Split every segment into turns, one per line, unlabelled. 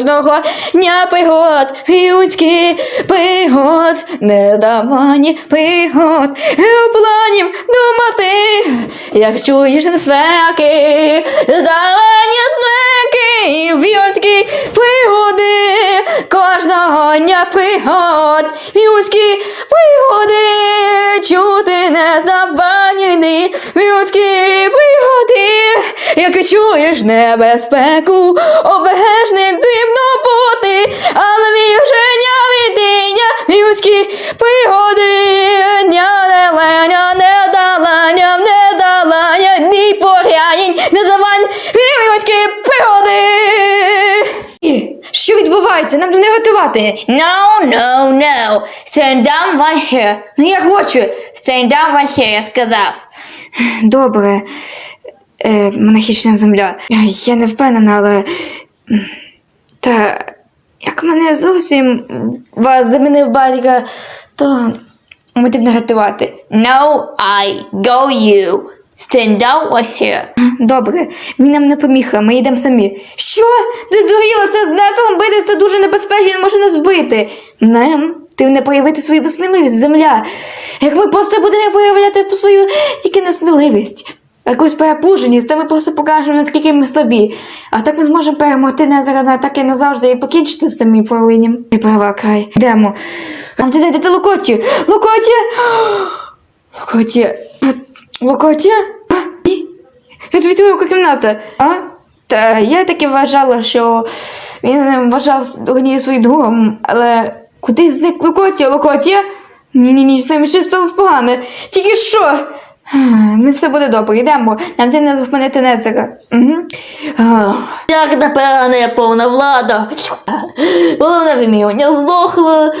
кожного дня пригод, людських пригод, нездавані пригод, у планів думати, як чуєш інфеки, здарені знаки, людські пригоди, кожного дня пригод, людські пригоди, чути нездавані людські пригоди, як чуєш небезпеку, людські пригоди, неленя, недалання, недалання, ні порянень, не завань, і людські пригоди. Що відбувається? Нам не готувати. No, no, no. Stand down right here. Ну я хочу. Stand down right here, я сказав. Добре. Е, монахічна земля. Я не впевнена, але. Та мене зовсім вас замінив батька, то ми потрібно рятувати. No, I go you. Stand down right here. Добре, він нам не поміха, ми йдемо самі. Що? Ти здуріла це з нецелом битись, це дуже небезпечно, він може нас вбити. Нем, ти не проявити свою безсміливість, земля. Як ми просто будемо проявляти свою тільки несміливість. Якусь перепуженість, то ми просто покажемо, наскільки ми слабі. А так ми зможемо перемогти Незера на атаки назавжди і покінчити з тим повинням. Ти права, край. Йдемо. Нам це знайти Локоті. Локоті! Локоті. Локоті? Ні. Це твоя кімната. А? Та я таки вважала, що він вважав однією своїм другом, але куди зник Локоті? Локоті? Ні-ні-ні, з ними щось сталося погане. Тільки що? Не все буде добре, йдемо. Нам це не зупинити Незера. Угу.
Як напевне повна влада. Головне вимірювання здохло.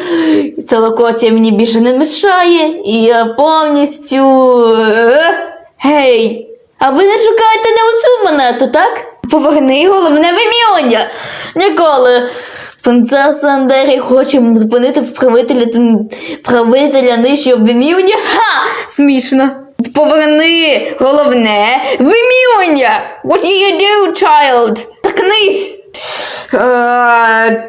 Це локоція мені більше не мішає, і я повністю. Е? Гей! А ви не шукаєте не усю монету, так?
Поверни головне вимірювання.
Ніколи. Принцеса Андері хоче зупинити правителя, правителя нижчого вимірювання. Ха!
Смішно. Поверни головне вимірювання. What do you do, child? Торкнись. Е,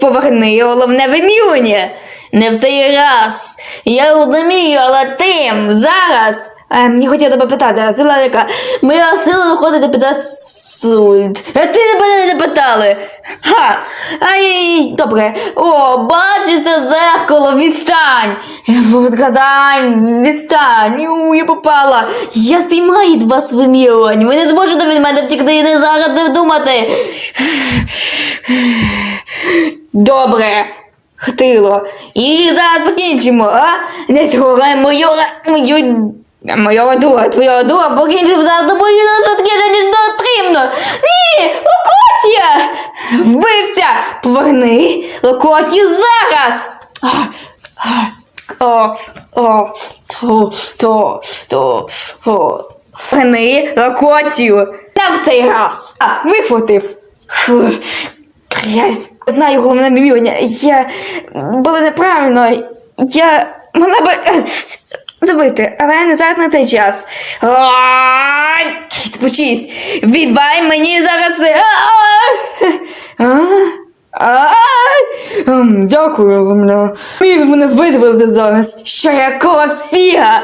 поверни головне вимірювання.
Не в цей раз. Я розумію, але тим зараз.
Мені хотіла тебе питати, Зеленика,
Моя сила доходить до 500 сульт. А ти не мене не питали.
Ха! Ай, добре.
О, бачиш це зеркало, відстань.
Сказань, відстань. У, я попала.
Я спіймаю вас вимірювань. Ви не зможете від мене втікти і не зараз не думати.
Добре. Хтило. І зараз покінчимо, а? Не трогай мою, мою, мою дура, твою дура, покінчимо зараз тобою на швидке, ніж не потрібно. Ні, Локотія! Вбивця! Поверни Локотію зараз! О, о, ту, ту, ту, ту. Поверни Локотію! Та в цей раз! А, вихватив! Я знаю головне вимірювання. Я було неправильно. Я могла би забити, але не зараз на цей час. Ай, Спочись. Відбай мені зараз. Ем, Дякую, земля. Міг мене видавити зараз. Що якого фіга?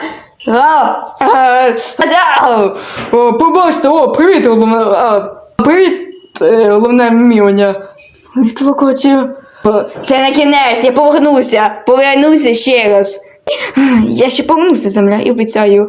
Побачте, о, привіт, головне. Привіт, е, головне вимірювання. Відлокотію. Це не кінець, я повернуся. Повернуся ще раз. Я ще повернуся, земля, і обіцяю.